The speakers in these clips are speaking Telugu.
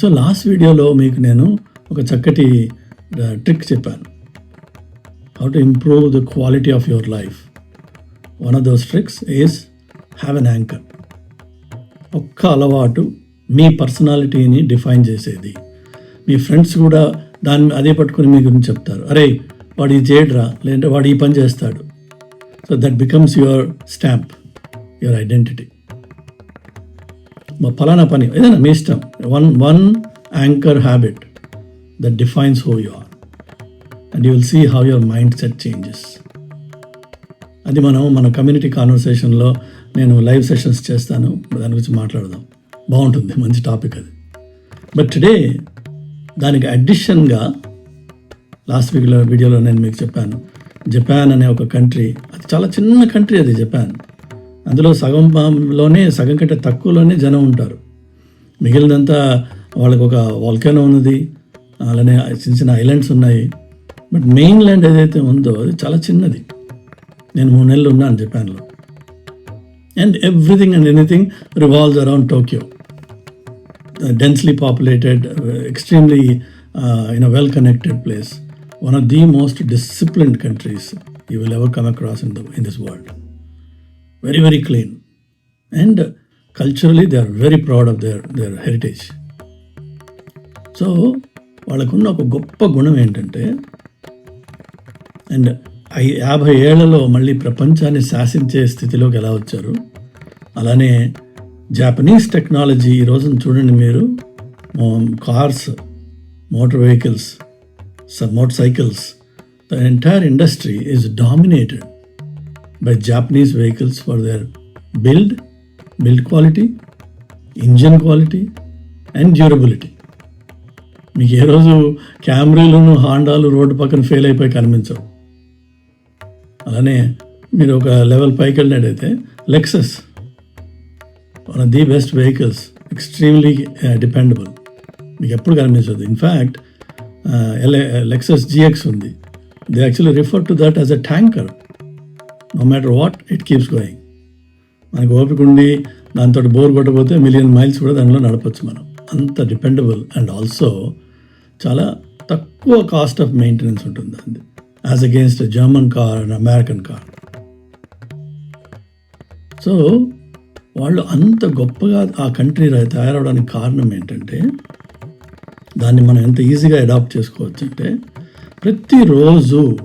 సో లాస్ట్ వీడియోలో మీకు నేను ఒక చక్కటి ట్రిక్ చెప్పాను. How to improve the quality of your life one of those tricks is have an anchor ఒక్క అలవాటు మీ పర్సనాలిటీని డిఫైన్ చేసేది. మీ ఫ్రెండ్స్ కూడా దాన్ని అదే పట్టుకుని మీ గురించి చెప్తారు. అరే వాడు ఇది చేయడరా లేదంటే వాడు ఈ పని చేస్తాడు. So that becomes your stamp your identity ఫలానా పని. ఏదైనా మీ ఇష్టం. One one anchor habit that defines who you are and you will see how your mindset changes అది మనం మన కమ్యూనిటీ కాన్వర్సేషన్లో నేను లైవ్ సెషన్స్ చేస్తాను. దాని గురించి మాట్లాడదాం. బాగుంటుంది. మంచి టాపిక్ అది. బట్ టుడే దానికి అడిషన్గా లాస్ట్ వీక్లో వీడియోలో నేను మీకు చెప్పాను. జపాన్ అనే ఒక కంట్రీ అది చాలా చిన్న కంట్రీ అది జపాన్ అందులో సగంలోనే సగం కంటే తక్కువలోనే జనం ఉంటారు. మిగిలినంతా వాళ్ళకు ఒక వాల్కెనో ఉన్నది అలానే చిన్న చిన్న ఐలాండ్స్ ఉన్నాయి. బట్ మెయిన్ ల్యాండ్ ఏదైతే ఉందో అది చాలా చిన్నది. నేను మూడు నెలలు ఉన్నాను జపాన్లో and everything and anything revolves around Tokyo densely populated extremely in a well connected place one of the most disciplined countries you will ever come across in the in this world very very clean and culturally they are very proud of their their heritage so వాళ్ళకున్న ఒక గొప్ప గుణం ఏంటంటే అండ్ ఐ యాభై ఏళ్ళలో మళ్ళీ ప్రపంచాన్ని శాసించే స్థితిలోకి ఎలా వచ్చారు? అలానే జాపనీస్ టెక్నాలజీ ఈ రోజున చూడండి మీరు cars motor vehicles motor cycles the entire industry is dominated by Japanese vehicles for their build, build quality, engine quality and durability మీకు ఏ రోజు క్యామ్రీలను హాండాలు రోడ్డు పక్కన ఫెయిల్ అయిపోయి కనిపించవు. అలానే మీరు ఒక లెవెల్ పైకి వెళ్ళినట్టయితే Lexus one of the best vehicles extremely dependable మీకు ఎప్పుడు కనిపించదు. ఇన్ఫ్యాక్ట్ లెక్సస్ జిఎక్స్ ఉంది. They actually refer to that as a tanker no matter what it keeps going మనకు ఓపిక ఉండి దాంతో బోర్ కొట్టకపోతే మిలియన్ మైల్స్ కూడా దానిలో నడపచ్చు మనం. అంత డిపెండబుల్ అండ్ ఆల్సో చాలా తక్కువ కాస్ట్ ఆఫ్ మెయింటెనెన్స్ ఉంటుంది అంది as against German car and American car so వాళ్ళు అంత గొప్పగా ఆ కంట్రీ తయారవడానికి కారణం ఏంటంటే దాన్ని మనం ఎంత ఈజీగా అడాప్ట్ చేసుకోవచ్చు అంటే ప్రతిరోజు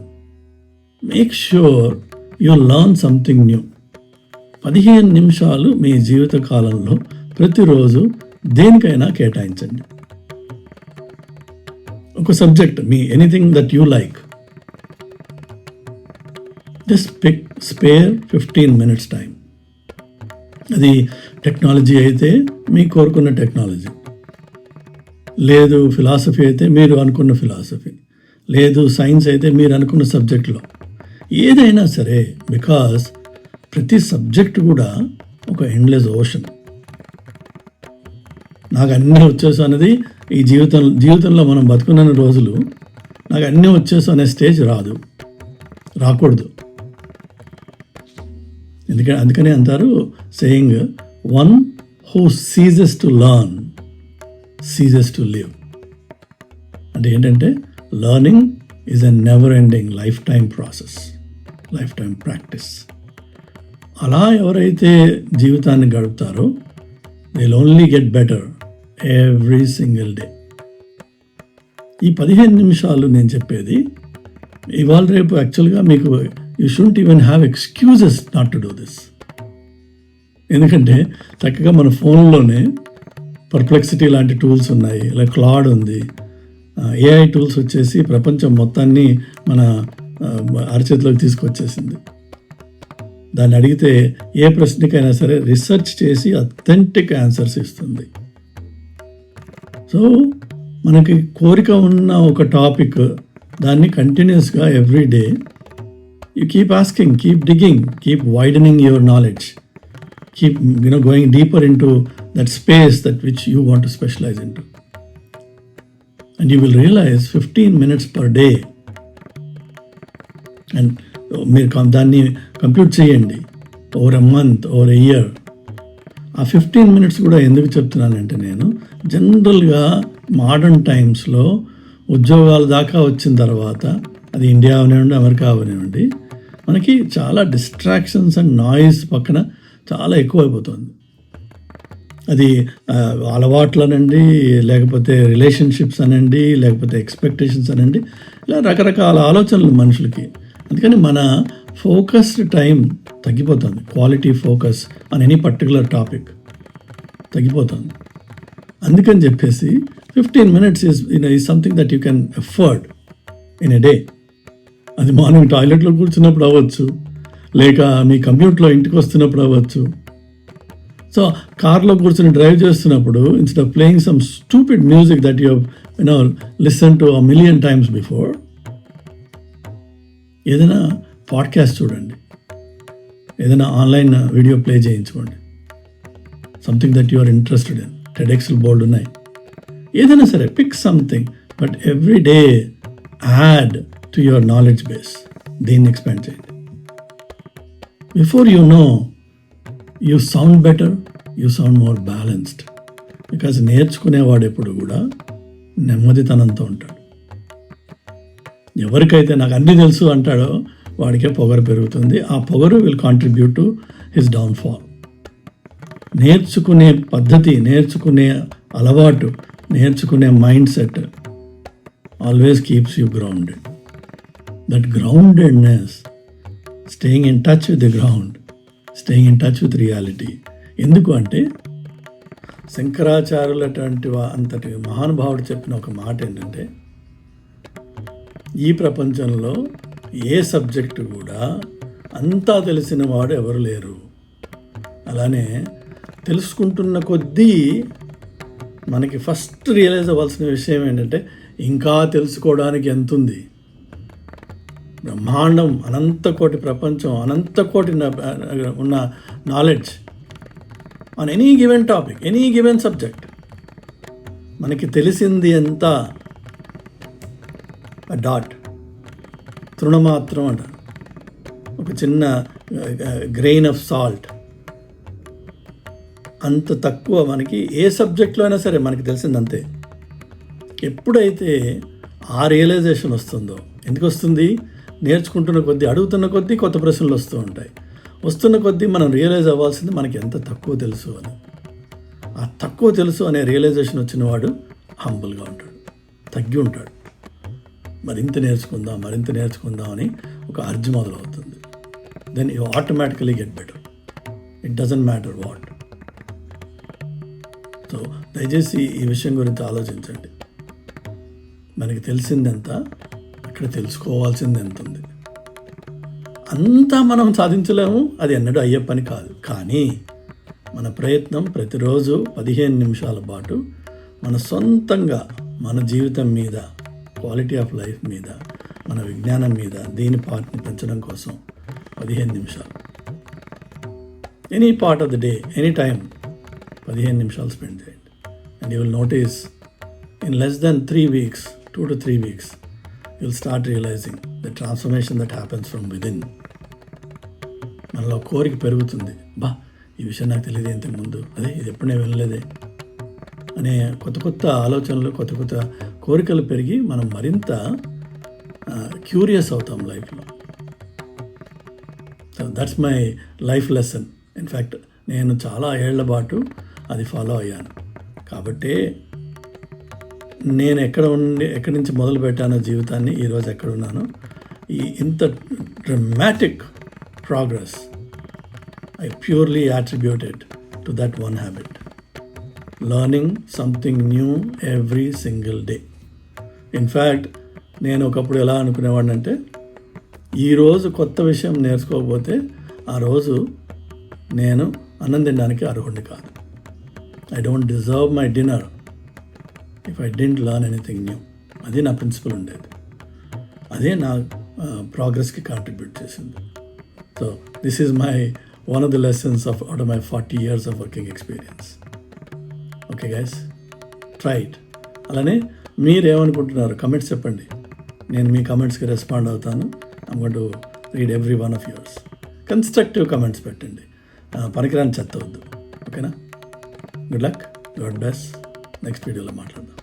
make sure you learn something new పదిహేను నిమిషాలు మీ జీవిత కాలంలో ప్రతిరోజు దేనికైనా కేటాయించండి. ఒక subject me anything that you like. Just pick spare fifteen minutes time అది టెక్నాలజీ అయితే మీ కోరుకున్న టెక్నాలజీ. లేదు ఫిలాసఫీ అయితే మీరు అనుకున్న ఫిలాసఫీ. లేదు సైన్స్ అయితే మీరు అనుకున్న సబ్జెక్ట్లో. ఏదైనా సరే బికాస్ ప్రతి సబ్జెక్ట్ కూడా ఒక ఎండ్లెస్ ఓషన్ నాకు అన్నీ వచ్చేసు అనేది ఈ జీవితం జీవితంలో మనం బతుకున్న రోజులు నాకు అన్నీ వచ్చేసు అనే స్టేజ్ రాదు. రాకూడదు. ఎందుకంటే అందుకనే అంటారు saying one who ceases to learn ceases to live అంటే ఏంటంటే learning is a never ending life time process life time practice అలా ఎవరైతే జీవితాన్ని గడుపుతారో will only get better every single day ఈ పదిహేను నిమిషాలు నేను చెప్పేది ఇవాళ రేపు యాక్చువల్గా మీకు you shouldn't even have excuses not to do this ఎందుకంటే చక్కగా మన ఫోన్లోనే పర్ప్లెక్సిటీ లాంటి టూల్స్ ఉన్నాయి ఇలా క్లాడ్ ఉంది. ఏఐ టూల్స్ వచ్చేసి ప్రపంచం మొత్తాన్ని మన అరచేతిలోకి తీసుకొచ్చేసింది. దాన్ని అడిగితే ఏ ప్రశ్నకైనా సరే రీసెర్చ్ చేసి అథెంటిక్ ఆన్సర్స్ ఇస్తుంది. సో మనకి కోరిక ఉన్న ఒక టాపిక్ దాన్ని కంటిన్యూస్గా every day you keep asking keep digging keep widening your knowledge. Keep you know going deeper in to that space that which you want to specialize in to and you will realize fifteen minutes per day and uh, మీరు దాన్ని కంప్యూట్ చేయండి. Over a month over a year ఆ ఫిఫ్టీన్ మినిట్స్ కూడా ఎందుకు చెప్తున్నానంటే నేను జనరల్గా మోడర్న్ టైమ్స్లో ఉద్యోగాల దాకా వచ్చిన తర్వాత అది ఇండియా అవనివ్వండి అమెరికా అవనివ్వండి మనకి చాలా డిస్ట్రాక్షన్స్ అండ్ నాయిస్ పక్కన చాలా ఎక్కువైపోతుంది. అది అలవాట్లనండి లేకపోతే రిలేషన్షిప్స్ అనండి లేకపోతే ఎక్స్పెక్టేషన్స్ అనండి ఇలా రకరకాల ఆలోచనలు మనుషులకి. అందుకని మన ఫోకస్డ్ టైం తగ్గిపోతుంది. Quality focus on any particular topic తగ్గిపోతుంది. అందుకని చెప్పేసి fifteen minutes is is something that you can afford in a day అది మార్నింగ్ టాయిలెట్లో కూర్చున్నప్పుడు అవ్వచ్చు. లేక మీ కంప్యూటర్లో ఇంటికి వస్తున్నప్పుడు అవ్వచ్చు. సో కార్లో కూర్చొని డ్రైవ్ చేస్తున్నప్పుడు instead of playing some stupid music that you know listen to a million times before ఏదైనా పాడ్కాస్ట్ చూడండి. ఏదైనా ఆన్లైన్ వీడియో ప్లే చేయించుకోండి. Something that you are interested in టెడెక్స్లు బోల్డ్ ఉన్నాయి. ఏదైనా సరే pick something but every day add to your knowledge base దీన్ని ఎక్స్పాండ్ చేయండి. Before you know you sound better you sound more balanced because నేర్చుకునేవాడు ఎప్పుడు కూడా నెమ్మదితనంతో ఉంటాడు. ఎవరికైతే నాకు అన్నీ తెలుసు అంటాడో వాడికే పొగరు పెరుగుతుంది. ఆ పొగరు will contribute to his downfall నేర్చుకునే పద్ధతి నేర్చుకునే అలవాటు నేర్చుకునే mindset always keeps you grounded that groundedness staying in touch with the ground staying in touch with reality ఎందుకు అంటే శంకరాచార్యులటువంటి అంతటి మహానుభావుడు చెప్పిన ఒక మాట ఏంటంటే ఈ ప్రపంచంలో ఏ సబ్జెక్టు కూడా అంతా తెలిసిన వాడు ఎవరు లేరు. అలానే తెలుసుకుంటున్న కొద్దీ మనకి ఫస్ట్ రియలైజ్ అవ్వాల్సిన విషయం ఏంటంటే ఇంకా తెలుసుకోవడానికి ఎంత ఉంది బ్రహ్మాండం అనంత కోటి ప్రపంచం అనంత కోటి ఉన్న knowledge on any given topic any given subject మనకి తెలిసింది ఎంత డాట్ తృణమాత్రం అంటారు ఒక చిన్న గ్రెయిన్ ఆఫ్ సాల్ట్ అంత తక్కువ మనకి ఏ సబ్జెక్ట్లో అయినా సరే మనకి తెలిసింది అంతే ఎప్పుడైతే ఆ రియలైజేషన్ వస్తుందో ఎందుకు వస్తుంది? నేర్చుకుంటున్న కొద్దీ అడుగుతున్న కొద్దీ కొత్త ప్రశ్నలు వస్తూ ఉంటాయి. వస్తున్న కొద్దీ మనం రియలైజ్ అవ్వాల్సింది మనకి ఎంత తక్కువ తెలుసు అని. ఆ తక్కువ తెలుసు అనే రియలైజేషన్ వచ్చిన వాడు హంబుల్గా ఉంటాడు. తగ్గి ఉంటాడు. మరింత నేర్చుకుందాం మరింత నేర్చుకుందాం అని ఒక అర్జు మొదలవుతుంది. Then you automatically get better it doesn't matter what so దయచేసి ఈ విషయం గురించి ఆలోచించండి. మనకి తెలిసిందెంత? అక్కడ తెలుసుకోవాల్సింది ఎంత ఉంది అంతా మనం సాధించలేము అది ఎన్నడూ అయ్యే పని కాదు. కానీ మన ప్రయత్నం ప్రతిరోజు పదిహేను నిమిషాల పాటు మన సొంతంగా మన జీవితం మీద క్వాలిటీ ఆఫ్ లైఫ్ మీద మన విజ్ఞానం మీద దీని పార్ట్ని పెంచడం కోసం పదిహేను నిమిషాలు. Any part of the day any time పదిహేను నిమిషాలు స్పెండ్ చేయండి. And you will notice in less than three weeks two to three weeks you will start realizing the transformation that happens from within మనలో కోరిక పెరుగుతుంది. బా ఈ విషయం నాకు తెలియదు ఇంతకు ముందు అదే ఇది ఎప్పుడు నేను వినలేదే. అనే కొత్త కొత్త ఆలోచనలు కొత్త కొత్త కోరికలు పెరిగి మనం మరింత క్యూరియస్ అవుతాం లైఫ్లో. So that's my life lesson in fact నేను చాలా ఏళ్ళ పాటు అది ఫాలో అయ్యాను. కాబట్టి నేను ఎక్కడ ఉండి ఎక్కడి నుంచి మొదలు పెట్టానో జీవితాన్ని ఈరోజు ఎక్కడ ఉన్నానో ఈ ఇంత dramatic progress I purely attributed to that one habit learning something new every single day. In fact నేను ఒకప్పుడు ఎలా అనుకునేవాడిని అంటే ఈరోజు కొత్త విషయం నేర్చుకోకపోతే ఆ రోజు నేను అన్నం తినడానికి అర్హుడిని కాదు. I don't deserve my dinner if I didn't learn anything new అది నా ప్రిన్సిపల్ ఉండేది. అదే నా ప్రోగ్రెస్కి కాంట్రిబ్యూట్ చేసింది. So this is my one of the lessons of out of my forty years of working experience okay guys try it అలానే మీరేమనుకుంటున్నారు? కమెంట్స్ చెప్పండి. నేను మీ కమెంట్స్కి రెస్పాండ్ అవుతాను. I'm gonna read every one of yours constructive comments పెట్టండి. పనికిరాని చెత్త వద్దు ఓకేనా good luck God bless next వీడియోలో మాట్లాడదాం.